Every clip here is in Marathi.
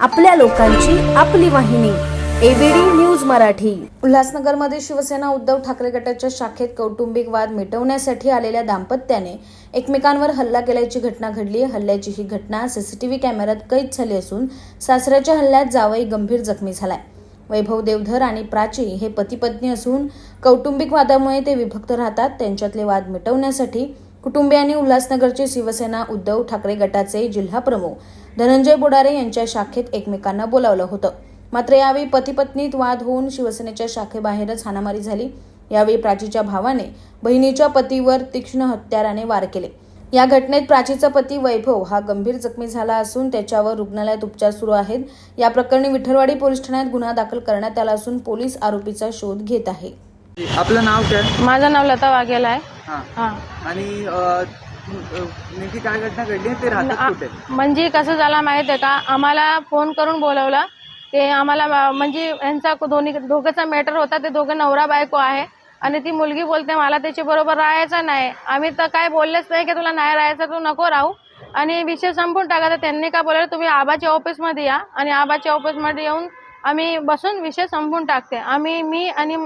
आपल्या लोकांची आपली वाहिनी एबीडी न्यूज मराठी. उल्हासनगरमध्ये शिवसेना उद्धव ठाकरे गटाच्या शाखेत कौटुंबिक वाद मिटवण्यासाठी आलेल्या दाम्पत्याने एकमेकांवर हल्ला केल्याची घटना घडली. हल्ल्याची ही घटना सीसीटीव्ही कॅमेऱ्यात कैद झाली असून सासऱ्याच्या हल्ल्यात जावई गंभीर जखमी झालाय. वैभव देवधर आणि प्राची हे पती पत्नी असून कौटुंबिक वादामुळे ते विभक्त राहतात. त्यांच्यातले वाद मिटवण्यासाठी कुटुंबियांनी उल्हासनगरचे शिवसेना उद्धव ठाकरे गटाचे जिल्हाप्रमुख धनंजय बुडारे यांच्या शाखेत एकमेकांना बोलावलं होतं. मात्र यावेळी पतीपत्नीत वाद होऊन शिवसेनेच्या शाखेबाहेरच हाणामारी झाली. यावेळी प्राचीच्या भावाने बहिणीच्या पतीवर तीक्ष्ण हत्याराने वार केले. या घटनेत प्राचीचा पती वैभव हा गंभीर जखमी झाला असून त्याच्यावर रुग्णालयात उपचार सुरू आहेत. या प्रकरणी विठरवाडी पोलीस ठाण्यात गुन्हा दाखल करण्यात आला असून पोलीस आरोपीचा शोध घेत आहे. आपलं नाव काय? माझं नाव लता वाघेला आहे. हा. हा. आणि अ, तुम- अ, नेमकी काय घटना घडली ते राहतात कुठे? म्हणजे कसं झालं माहीत आहे का? आम्हाला फोन करून बोलवलं. ते आम्हाला म्हणजे यांचा दोन्ही दोघांचा मॅटर होता. ते दोघं नवरा बायको आहे. आणि ती मुलगी बोलते मला त्याच्या बरोबर राहायचं नाही. आम्ही तर काय बोललेच नाही की तुला नाही राहायचं तू नको राहू. आणि विषय संपून टाका. तर त्यांनी काय बोलवलं तुम्ही आबाच्या ऑफिसमध्ये या. आणि आबाच्या ऑफिसमध्ये येऊन आम्ही बसून विषय संपून टाकते. आम्ही मी आणि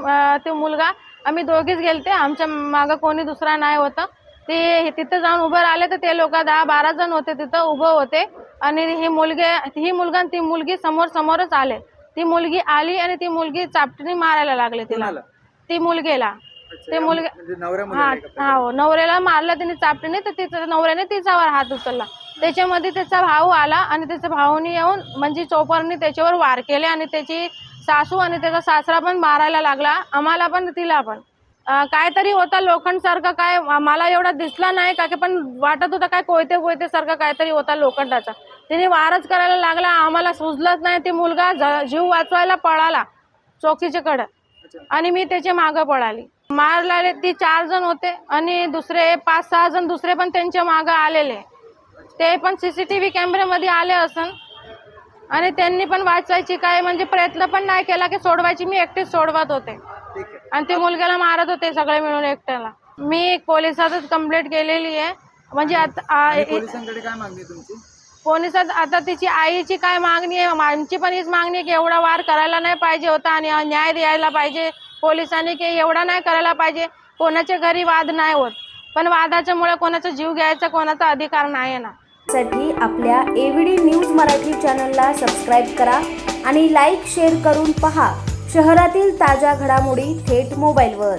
तो मुलगा आम्ही दोघीच गेलते. आमच्या मागं कोणी दुसरा नाही होतं. ते तिथं जाऊन उभं राहिले तर ते लोक दहा बारा जण होते तिथं उभं होते. आणि ही मुलगे ही मुलगा आणि ती मुलगी समोर समोरच आले. ती मुलगी आली आणि ती मुलगी चापटीने मारायला लागले तिला? ती मुलगीला. ते मुलगा म्हणजे हा हा हो. नवऱ्याला मारलं तिने चापटीने तर तिचा नवऱ्याने तिच्यावर हात उचलला. त्याच्यामध्ये त्याचा भाऊ आला आणि त्याच्या भाऊनी येऊन म्हणजे चोपरनी त्याच्यावर वार केले आणि त्याची सासू आणि त्याचा सासरा पण मारायला लागला. आम्हाला पण तिला पण. काहीतरी होता लोखंडसारखं काय? मला एवढा दिसला नाही का की पण वाटत होता काय कोयते कोयते सारखं काहीतरी होता लोखंडाचा. तिने वारच करायला लागला. आम्हाला सुचलंच नाही. ते मुलगा जीव वाचवायला पळाला चौकीच्याकडं. आणि मी त्याच्या मागं पळाली. मारलेले ती चार जण होते आणि दुसरे पाच सहा जण दुसरे पण त्यांच्या मागं आलेले. ते पण सीसीटीव्ही कॅमेऱ्यामध्ये आले असन. आणि त्यांनी पण वाचवायची काय म्हणजे प्रयत्न पण नाही केला की सोडवायची. मी एकटीच सोडवत होते. आणि ते मुलग्याला मारत होते सगळे मिळून एकट्याला. मी पोलिसातच कंप्लेंट केलेली आहे. म्हणजे आता आणि आ- पोलिसांकडे काय मागणी आहे तुमची? पोलिसात आता तिची आईची काय मागणी आहे? आमची पण हीच मागणी आहे की एवढा वार करायला नाही पाहिजे होता आणि न्याय द्यायला पाहिजे. पोलिसांनी की एवढा नाही करायला पाहिजे. कोणाच्या घरी वाद नाही होत. पण वादाच्या मुळे कोणाचा जीव घ्यायचा कोणाचा अधिकार नाही आहे ना. साठी आपल्या एव्हीडी न्यूज मराठी चॅनलला सबस्क्राईब करा आणि लाईक शेअर करून पहा. शहरातील ताज्या घडामोडी थेट मोबाईलवर